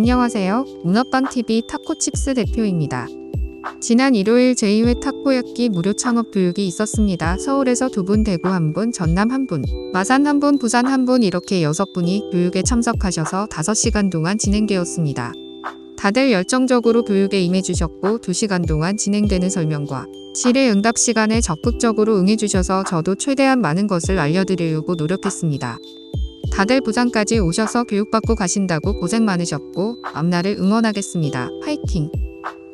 안녕하세요. 문어빵TV 타코칩스 대표입니다. 지난 일요일 제2회 타코야끼 무료 창업 교육이 있었습니다. 서울에서 두 분, 대구 한 분, 전남 한 분, 마산 한 분, 부산 한 분 이렇게 여섯 분이 교육에 참석하셔서 5시간 동안 진행되었습니다. 다들 열정적으로 교육에 임해주셨고 2시간 동안 진행되는 설명과 질의 응답 시간에 적극적으로 응해주셔서 저도 최대한 많은 것을 알려드리려고 노력했습니다. 다들 부산까지 오셔서 교육받고 가신다고 고생 많으셨고 앞날을 응원하겠습니다. 화이팅!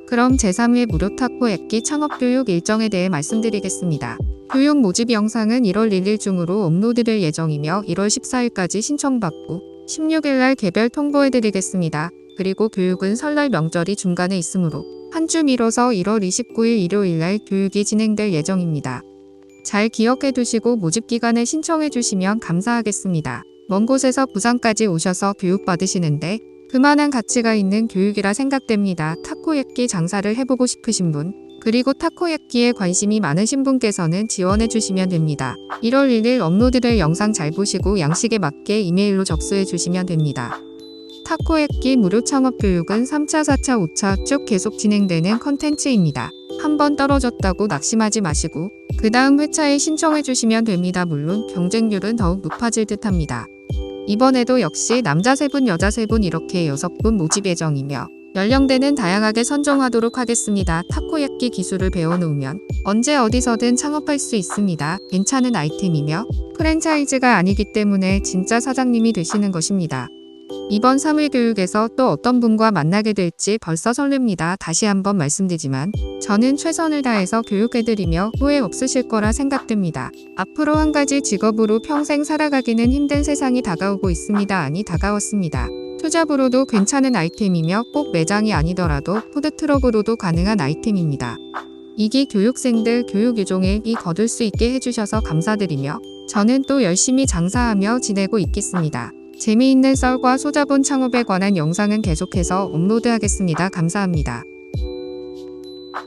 그럼 제3회 무료 타코야끼 창업교육 일정에 대해 말씀드리겠습니다. 교육 모집 영상은 1월 1일 중으로 업로드될 예정이며 1월 14일까지 신청받고 16일날 개별 통보해드리겠습니다. 그리고 교육은 설날 명절이 중간에 있으므로 한 주 미뤄서 1월 29일 일요일날 교육이 진행될 예정입니다. 잘 기억해 두시고 모집 기간에 신청해 주시면 감사하겠습니다. 먼 곳에서 부산까지 오셔서 교육 받으시는데 그만한 가치가 있는 교육이라 생각됩니다. 타코야끼 장사를 해보고 싶으신 분, 그리고 타코야끼에 관심이 많으신 분께서는 지원해 주시면 됩니다. 1월 1일 업로드될 영상 잘 보시고 양식에 맞게 이메일로 접수해 주시면 됩니다. 타코야끼 무료 창업 교육은 3차, 4차, 5차 쭉 계속 진행되는 컨텐츠입니다. 한번 떨어졌다고 낙심하지 마시고 그 다음 회차에 신청해 주시면 됩니다. 물론 경쟁률은 더욱 높아질 듯 합니다. 이번에도 역시 남자 3분, 여자 3분 이렇게 6분 모집 예정이며 연령대는 다양하게 선정하도록 하겠습니다. 타코야끼 기술을 배워놓으면 언제 어디서든 창업할 수 있습니다. 괜찮은 아이템이며 프랜차이즈가 아니기 때문에 진짜 사장님이 되시는 것입니다. 이번 3일 교육에서 또 어떤 분과 만나게 될지 벌써 설렙니다. 다시 한번 말씀드리지만 저는 최선을 다해서 교육해드리며 후회 없으실 거라 생각됩니다. 앞으로 한 가지 직업으로 평생 살아가기는 힘든 세상이 다가오고 있습니다. 아니 다가왔습니다. 투잡으로도 괜찮은 아이템이며 꼭 매장이 아니더라도 푸드트럭으로도 가능한 아이템입니다. 이기 교육생들 교육 유종에 이 거둘 수 있게 해주셔서 감사드리며 저는 또 열심히 장사하며 지내고 있겠습니다. 재미있는 썰과 소자본 창업에 관한 영상은 계속해서 업로드하겠습니다. 감사합니다.